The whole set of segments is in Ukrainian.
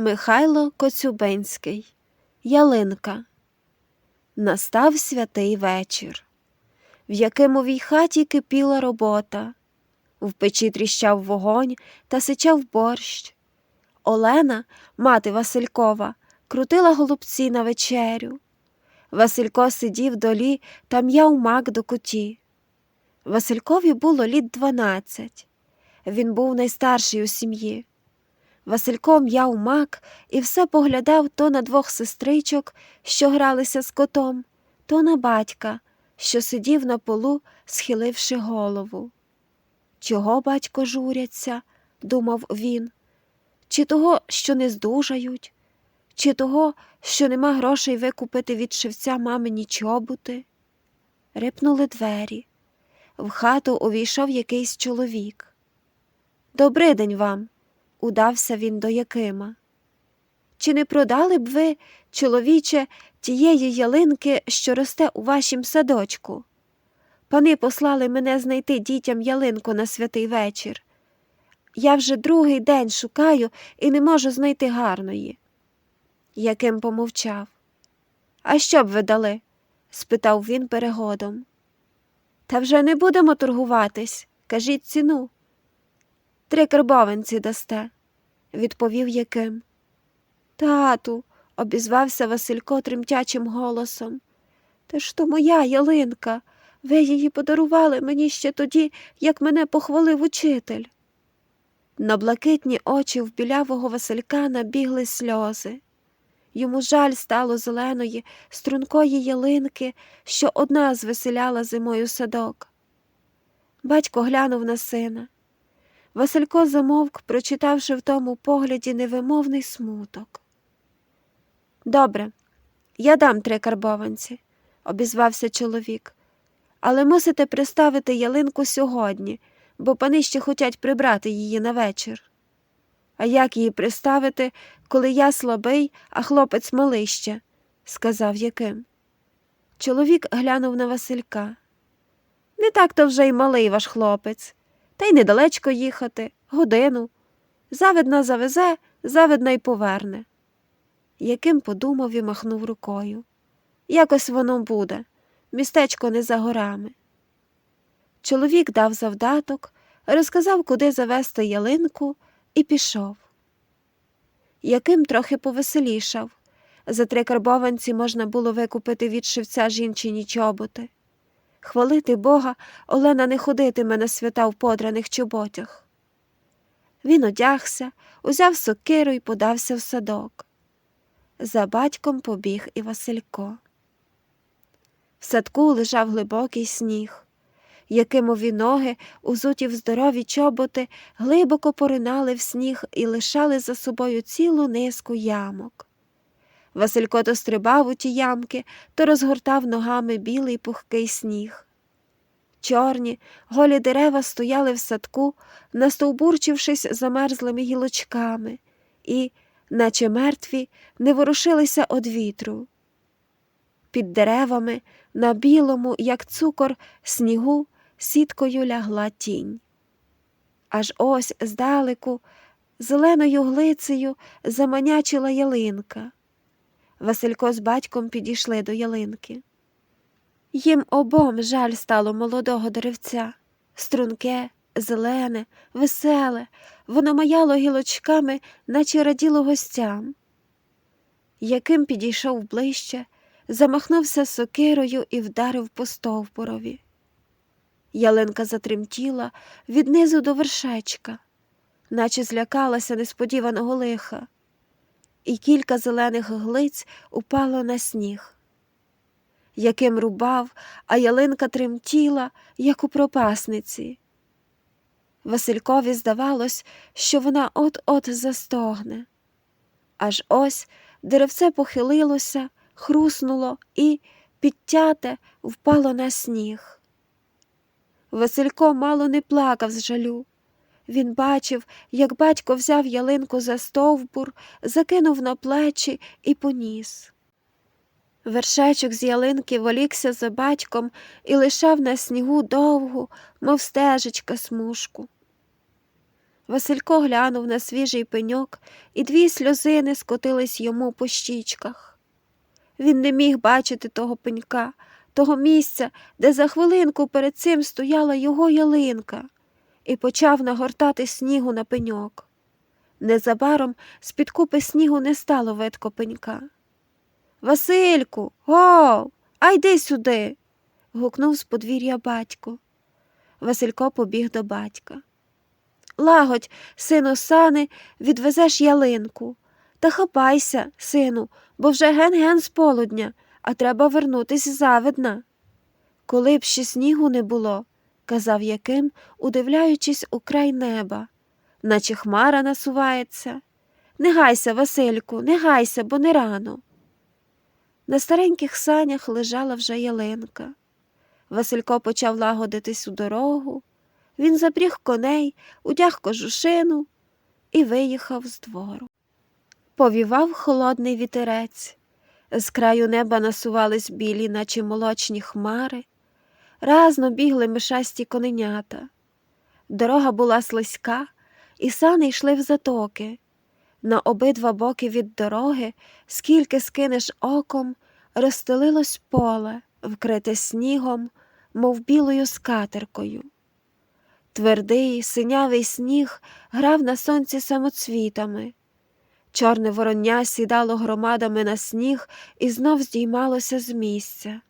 Михайло Коцюбинський Ялинка. Настав святий вечір. В Якимовій хаті кипіла робота. В печі тріщав вогонь та сичав борщ. Олена, мати Василькова, крутила голубці на вечерю. Василько сидів долі та м'яв мак до куті. Василькові було літ дванадцять. Він був найстарший у сім'ї. Василько м'яв мак і все поглядав то на двох сестричок, що гралися з котом, то на батька, що сидів на полу, схиливши голову. Чого батько журяться, думав він, чи того, що не здужають, чи того, що нема грошей викупити від шевця мамині чобути. Рипнули двері. В хату увійшов якийсь чоловік. «Добрий день вам, удався він до Якима. Чи не продали б ви, чоловіче, тієї ялинки, що росте у вашім садочку? Пани послали мене знайти дітям ялинку на святий вечір. Я вже другий день шукаю і не можу знайти гарної. Яким помовчав. А що б ви дали? спитав він перегодом. Та вже не будемо торгуватись. Кажіть ціну. Три карбованці дасте, відповів Яким. Тату, обізвався Василько тремтячим голосом. Та ж то моя ялинка. Ви її подарували мені ще тоді, як мене похвалив учитель. На блакитні очі в білявого Василька набігли сльози. Йому жаль стало зеленої, стрункої ялинки, що одна звеселяла зимою садок. Батько глянув на сина. Василько замовк, прочитавши в тому погляді невимовний смуток. Добре, я дам три карбованці, обізвався чоловік, але мусите приставити ялинку сьогодні, бо пани ще хочуть прибрати її на вечір. А як її приставити, коли я слабий, а хлопець малий ще? сказав Яким. Чоловік глянув на Василька. Не так то вже й малий ваш хлопець, та й недалечко їхати, годину. Завидна завезе, завидна й поверне. Яким подумав і махнув рукою. Якось воно буде, містечко не за горами. Чоловік дав завдаток, розказав, куди завести ялинку, і пішов. Яким трохи повеселішав. За три карбованці можна було викупити від шивця жінчині чоботи. Хвалити Бога, Олена не ходитиме на свята в подраних чоботях. Він одягся, узяв сокиру і подався в садок. За батьком побіг і Василько. В садку лежав глибокий сніг. Якимові ноги, узуті в здорові чоботи, глибоко поринали в сніг і лишали за собою цілу низку ямок. Василько то стрибав у ті ямки, то розгортав ногами білий пухкий сніг. Чорні, голі дерева стояли в садку, настовбурчившись замерзлими гілочками, і, наче мертві, не ворушилися од вітру. Під деревами, на білому, як цукор, снігу, сіткою лягла тінь. Аж ось здалеку, зеленою глицею заманячила ялинка. Василько з батьком підійшли до ялинки. Їм обом жаль стало молодого деревця, струнке, зелене, веселе, воно маяло гілочками, наче раділо гостям. Яким підійшов ближче, замахнувся сокирою і вдарив по стовбурові. Ялинка затремтіла від низу до вершечка, наче злякалася несподіваного лиха, і кілька зелених глиць упало на сніг. Яким рубав, а ялинка тремтіла, як у пропасниці. Василькові здавалось, що вона от-от застогне. Аж ось деревце похилилося, хруснуло і, підтяте, впало на сніг. Василько мало не плакав з жалю. Він бачив, як батько взяв ялинку за стовбур, закинув на плечі і поніс. Вершечок з ялинки волікся за батьком і лишав на снігу довгу, мов стежечка смужку. Василько глянув на свіжий пеньок, і дві сльозини скотились йому по щічках. Він не міг бачити того пенька, того місця, де за хвилинку перед цим стояла його ялинка, і почав нагортати снігу на пеньок. Незабаром з-під купи снігу не стало видко пенька. Васильку, гов, а йди сюди. гукнув з подвір'я батько. Василько побіг до батька. Лагодь, сину сани, відвезеш ялинку. Та хапайся, сину, бо вже ген-ген з полудня, а треба вернутись завидна. Коли б ще снігу не було, казав Яким, удивляючись у край неба, наче хмара насувається. Не гайся, Васильку, не гайся, бо не рано. На стареньких санях лежала вже ялинка. Василько почав лагодитись у дорогу. Він запріг коней, удяг кожушину і виїхав з двору. Повівав холодний вітерець. З краю неба насувались білі, наче молочні хмари, разно бігли мишасті коненята. Дорога була слизька, і сани йшли в затоки. На обидва боки від дороги, скільки скинеш оком, розстелилось поле, вкрите снігом, мов білою скатеркою. Твердий, синявий сніг грав на сонці самоцвітами. Чорне вороння сідало громадами на сніг і знов здіймалося з місця.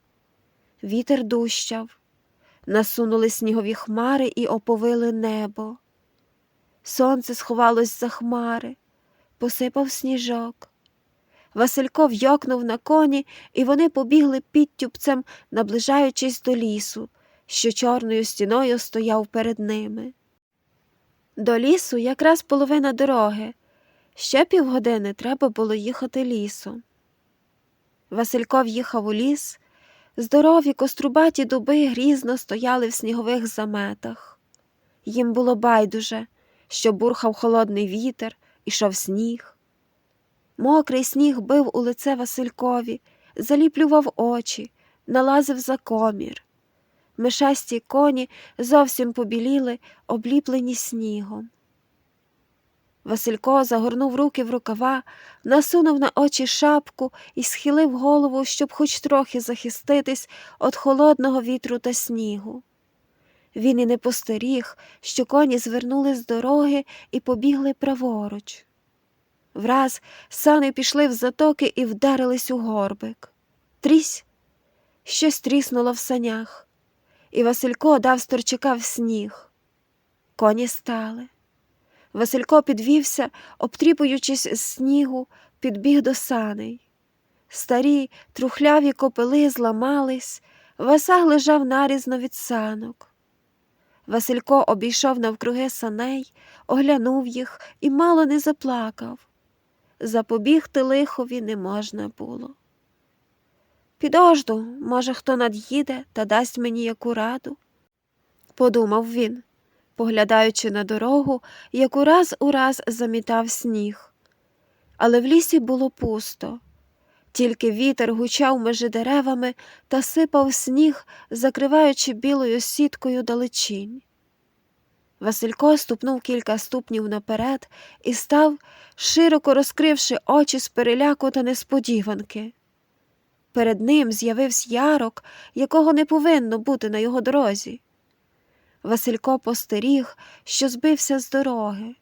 Вітер дущав, насунули снігові хмари і оповили небо. Сонце сховалось за хмари, посипав сніжок. Василько вйокнув на коні, і вони побігли підтюпцем, наближаючись до лісу, що чорною стіною стояв перед ними. До лісу якраз половина дороги. Ще півгодини треба було їхати лісом. Василько в'їхав у ліс, здорові кострубаті дуби грізно стояли в снігових заметах. Їм було байдуже, що бурхав холодний вітер, ішов сніг. Мокрий сніг бив у лице Василькові, заліплював очі, налазив за комір. Мишасті коні зовсім побіліли, обліплені снігом. Василько загорнув руки в рукава, насунув на очі шапку і схилив голову, щоб хоч трохи захиститись від холодного вітру та снігу. Він і не постеріг, що коні звернули з дороги і побігли праворуч. Враз сани пішли в затоки і вдарились у горбик. Трісь, щось тріснуло в санях, і Василько дав сторчака в сніг. Коні стали. Василько підвівся, обтріпуючись з снігу, підбіг до саней. Старі, трухляві копили зламались, Васаг лежав нарізно від санок. Василько обійшов навкруги саней, оглянув їх і мало не заплакав. Запобігти лихові не можна було. Підожду, може, хто над'їде та дасть мені яку раду, подумав він поглядаючи на дорогу, яку раз у раз замітав сніг. Але в лісі було пусто, тільки вітер гучав межи деревами та сипав сніг, закриваючи білою сіткою далечінь. Василько ступнув кілька ступнів наперед і став, широко розкривши очі з переляку та несподіванки. Перед ним з'явився ярок, якого не повинно бути на його дорозі. Василько постеріг, що збився з дороги.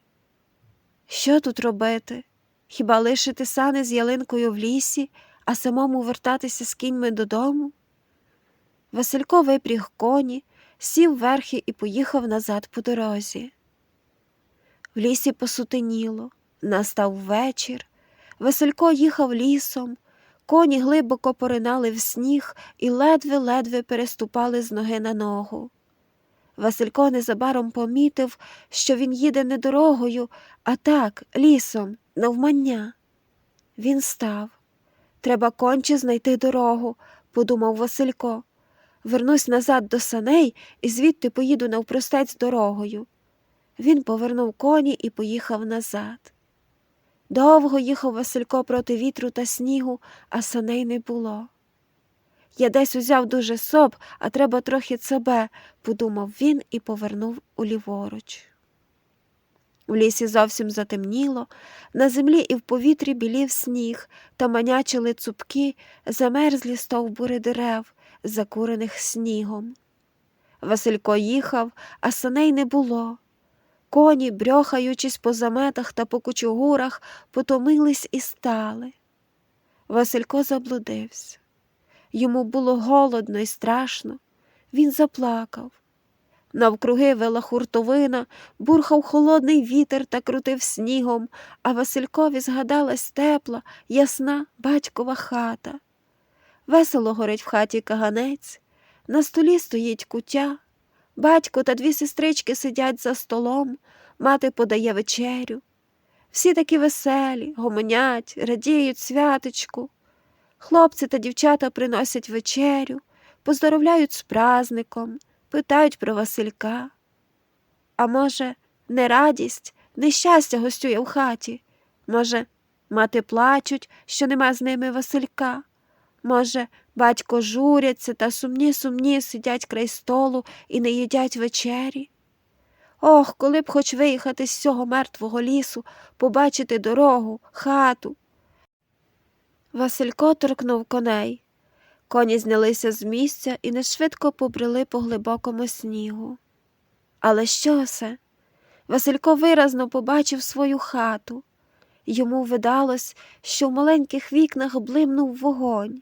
Що тут робити? Хіба лишити сани з ялинкою в лісі, а самому вертатися з кіньми додому? Василько випріг коні, сів верхи і поїхав назад по дорозі. В лісі посутеніло, настав вечір. Василько їхав лісом, коні глибоко поринали в сніг і ледве-ледве переступали з ноги на ногу. Василько незабаром помітив, що він їде не дорогою, а так, лісом, навмання. Він став. Треба конче знайти дорогу, подумав Василько. Вернусь назад до саней і звідти поїду навпростець дорогою. Він повернув коні і поїхав назад. Довго їхав Василько проти вітру та снігу, а саней не було. Я десь узяв дуже соб, а треба трохи цебе, подумав він і повернув уліворуч. В лісі зовсім затемніло, на землі і в повітрі білів сніг та манячили цупкі, замерзлі стовбури дерев, закурених снігом. Василько їхав, а саней не було. Коні, брьохаючись по заметах та по кучугурах, потомились і стали. Василько заблудився. Йому було голодно і страшно. Він заплакав. Навкруги вела хуртовина, бурхав холодний вітер та крутив снігом, а Василькові згадалась тепла, ясна батькова хата. Весело горить в хаті каганець, на столі стоїть кутя, батько та дві сестрички сидять за столом, мати подає вечерю. Всі такі веселі, гомонять, радіють святочку. Хлопці та дівчата приносять вечерю, поздоровляють з праздником, питають про Василька. А може, не радість, нещастя гостює в хаті? Може, мати плачуть, що нема з ними Василька? Може, батько журяться та сумні сумні сидять край столу і не їдять вечері? Ох, коли б хоч виїхати з цього мертвого лісу, побачити дорогу, хату. Василько торкнув коней. Коні знялися з місця і нешвидко побрели по глибокому снігу. Але що це? Василько виразно побачив свою хату. Йому видалось, що в маленьких вікнах блимнув вогонь.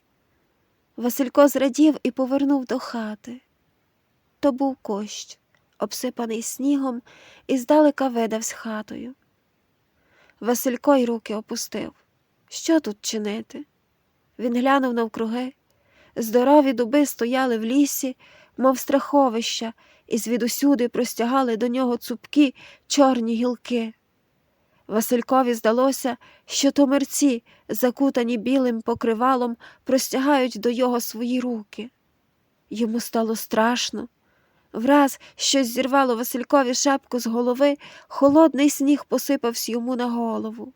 Василько зрадів і повернув до хати. То був кощ, обсипаний снігом, і здалека видавсь хатою. Василько й руки опустив. Що тут чинити? Він глянув навкруги. Здорові дуби стояли в лісі, мов страховища, і звідусюди простягали до нього цупкі чорні гілки. Василькові здалося, що то мерці, закутані білим покривалом, простягають до його свої руки. Йому стало страшно. Враз щось зірвало Василькові шапку з голови, холодний сніг посипався йому на голову.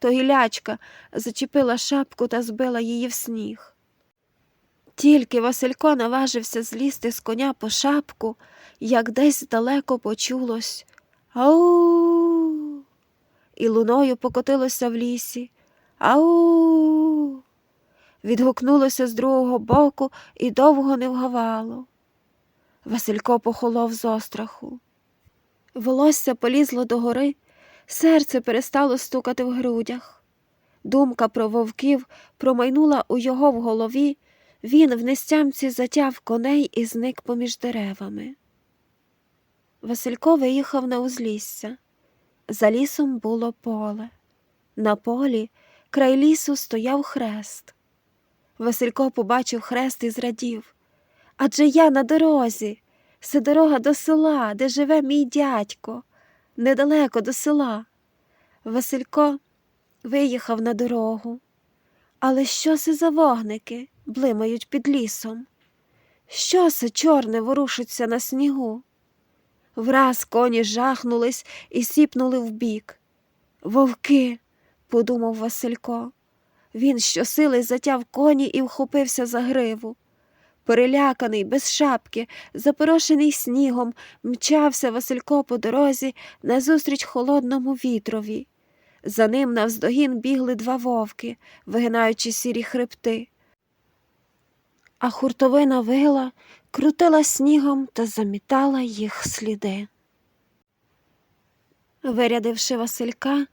То гілячка зачепила шапку та збила її в сніг. Тільки Василько наважився злізти з коня по шапку, як десь далеко почулось Ау. І луною покотилося в лісі. Ау. Відгукнулося з другого боку і довго не вгавало. Василько похолов з остраху. Волосся полізло догори, серце перестало стукати в грудях. Думка про вовків промайнула у його в голові. Він в нестямці затяв коней і зник поміж деревами. Василько виїхав на узлісся. За лісом було поле. На полі край лісу стояв хрест. Василько побачив хрест і зрадів. Адже я на дорозі. Це дорога до села, де живе мій дядько, недалеко до села. Василько виїхав на дорогу. Але що це за вогники блимають під лісом? Що це чорне ворушиться на снігу? Враз коні жахнулись і сіпнули вбік. Вовки, подумав Василько. Він щосили затяв коні і вхопився за гриву. Переляканий, без шапки, запорошений снігом, мчався Василько по дорозі назустріч холодному вітрові. За ним навздогін бігли два вовки, вигинаючи сірі хребти. А хуртовина вила, крутила снігом та замітала їх сліди. Вирядивши Василька,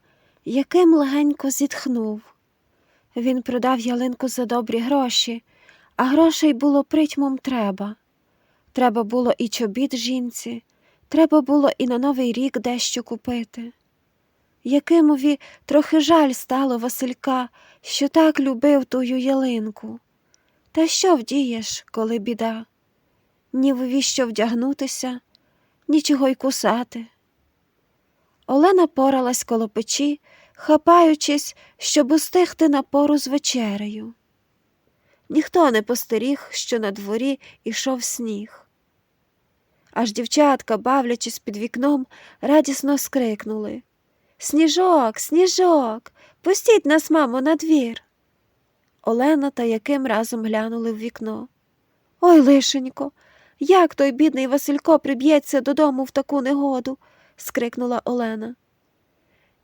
яким легенько зітхнув. Він продав ялинку за добрі гроші, а грошей було притьмом треба. Треба було і чобіт жінці, треба було і на новий рік дещо купити. Якимові трохи жаль стало Василька, що так любив тую ялинку. Та що вдієш, коли біда? Ні в що вдягнутися, нічого й кусати. Олена поралась коло печі, хапаючись, щоб устигти на пору з вечерею. Ніхто не постеріг, що на дворі ішов сніг. Аж дівчатка, бавлячись під вікном, радісно скрикнули Сніжок, сніжок, пустіть нас, мамо, на двір!» Олена та яким разом глянули в вікно. Ой, лишенько, як той бідний Василько приб'ється додому в таку негоду. скрикнула Олена.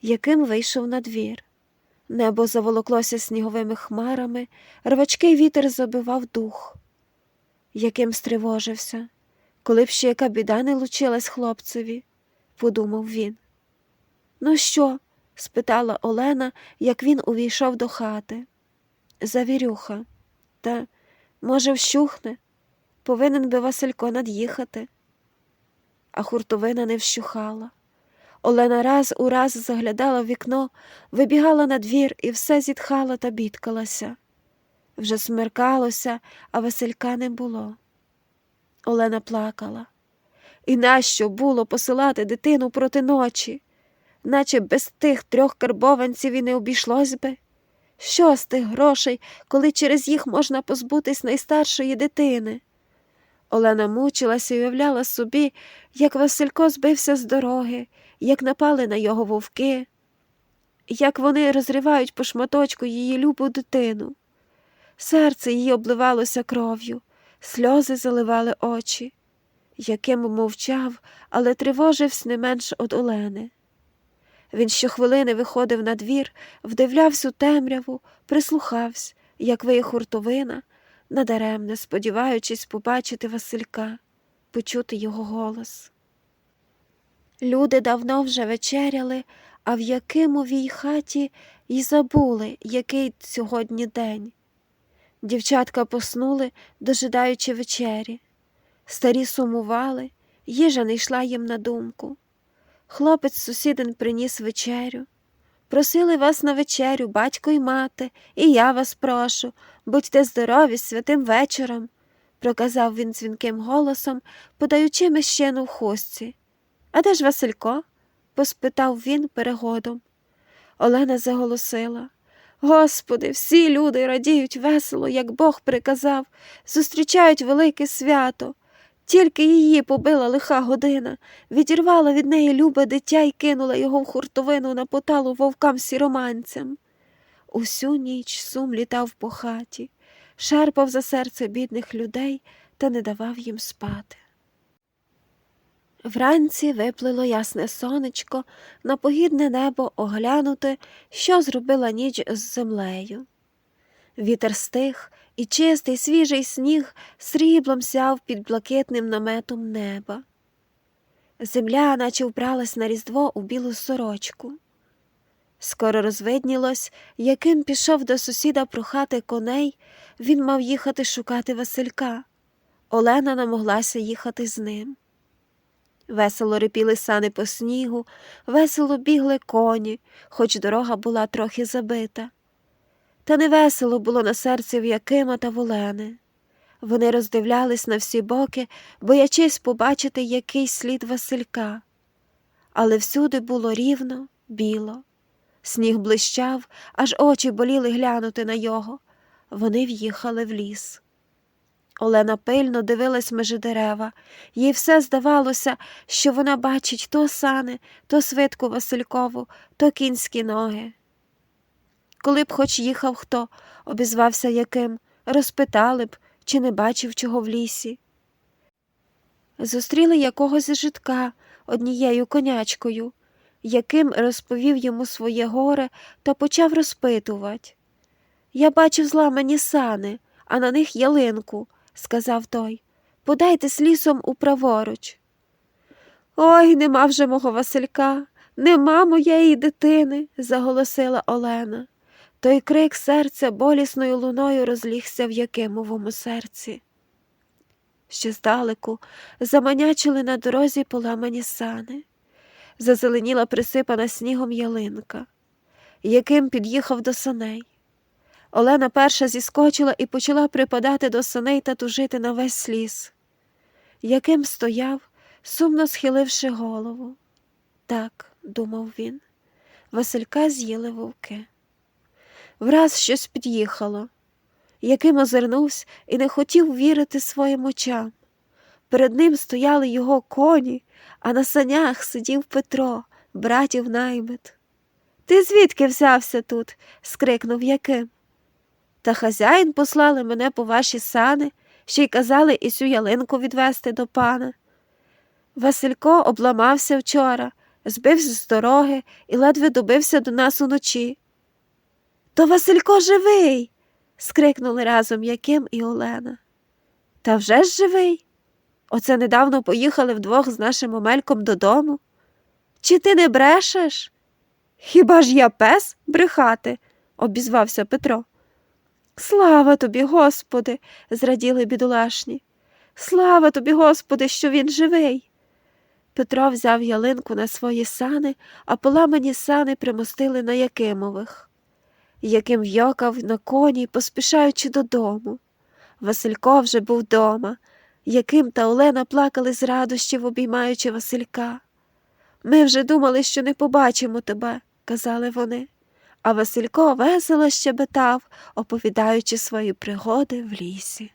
Яким вийшов на двір. Небо заволоклося сніговими хмарами, рвачкий вітер забивав дух. Яким стривожився, коли б ще яка біда не лучилась хлопцеві, подумав він. Ну що? спитала Олена, як він увійшов до хати. Завірюха, та, може, вщухне, повинен би Василько над'їхати. А хуртовина не вщухала. Олена раз у раз заглядала в вікно, вибігала на двір і все зітхала та бідкалася. Вже смеркалося, а Василька не було. Олена плакала. І нащо було посилати дитину проти ночі, наче без тих трьох карбованців і не обійшлось би? Що з тих грошей, коли через їх можна позбутись найстаршої дитини? Олена мучилася і уявляла собі, як Василько збився з дороги, як напали на його вовки, як вони розривають по шматочку її любу дитину. Серце її обливалося кров'ю, сльози заливали очі. Яким мовчав, але тривожився не менш од Олени. Він щохвилини виходив на двір, вдивлявся у темряву, прислухався, як виє хуртовина, надаремне сподіваючись побачити Василька, почути його голос. Люди давно вже вечеряли, а в Якимовій хаті й забули, який сьогодні день. Дівчатка поснули, дожидаючи вечері. Старі сумували, їжа не йшла їм на думку. Хлопець сусідин приніс вечерю. Просили вас на вечерю, батько й мати, і я вас прошу, будьте здорові святим вечором, проказав він дзвінким голосом, подаючи мещену в хустці. А де ж Василько? поспитав він перегодом. Олена заголосила. Господи, всі люди радіють весело, як Бог приказав, зустрічають велике свято. Тільки її побила лиха година, відірвала від неї любе дитя і кинула його в хуртовину на поталу вовкам сіроманцям. Усю ніч сум літав по хаті, шарпав за серце бідних людей та не давав їм спати. Вранці виплило ясне сонечко, на погідне небо оглянути, що зробила ніч з землею. Вітер стих, і чистий свіжий сніг сріблом сяв під блакитним наметом неба. Земля наче вбралась на різдво у білу сорочку. Скоро розвиднілось, яким пішов до сусіда прохати коней, він мав їхати шукати Василька. Олена намоглася їхати з ним. Весело рипіли сани по снігу, весело бігли коні, хоч дорога була трохи забита. Та невесело було на серці в Якима та Волени. Вони роздивлялись на всі боки, боячись побачити якийсь слід Василька. Але всюди було рівно, біло. Сніг блищав, аж очі боліли глянути на його. Вони в'їхали в ліс. Олена пильно дивилась межи дерева, їй все здавалося, що вона бачить то сани, то свитку Василькову, то кінські ноги. Коли б хоч їхав хто, обізвався яким, розпитали б, чи не бачив чого в лісі. Зустріли якогось житка однією конячкою, яким розповів йому своє горе та почав розпитувати. Я бачив зламані сани, а на них ялинку, сказав той. Подайте з лісом у праворуч. Ой, нема вже мого Василька, нема моєї дитини, заголосила Олена. Той крик серця болісною луною розлігся в Якимовому серці. Ще здалеку заманячили на дорозі поламані сани, зазеленіла присипана снігом ялинка, яким під'їхав до саней. Олена перша зіскочила і почала припадати до саней та тужити на весь сліз. Яким стояв, сумно схиливши голову. Так, думав він, Василька з'їли вовки. Враз щось під'їхало. Яким озирнувся і не хотів вірити своїм очам. Перед ним стояли його коні, а на санях сидів Петро, братів наймит. Ти звідки взявся тут? скрикнув Яким. Та хазяїн послали мене по ваші сани, ще й казали і ялинку відвести до пана. Василько обламався вчора, збився з дороги і ледве добився до нас уночі. То Василько живий. скрикнули разом Яким і Олена. Та вже ж живий. Оце недавно поїхали вдвох з нашим Омельком додому. Чи ти не брешеш? Хіба ж я пес брехати? обізвався Петро. Слава тобі, Господи, зраділи бідолашні. Слава тобі, Господи, що він живий. Петро взяв ялинку на свої сани, а поламані сани примостили на Якимових. Яким в'йокав на коні, поспішаючи додому. Василько вже був дома. Яким та Олена плакали з радощів, обіймаючи Василька. Ми вже думали, що не побачимо тебе, казали вони, а Василько весело щебетав, оповідаючи свої пригоди в лісі.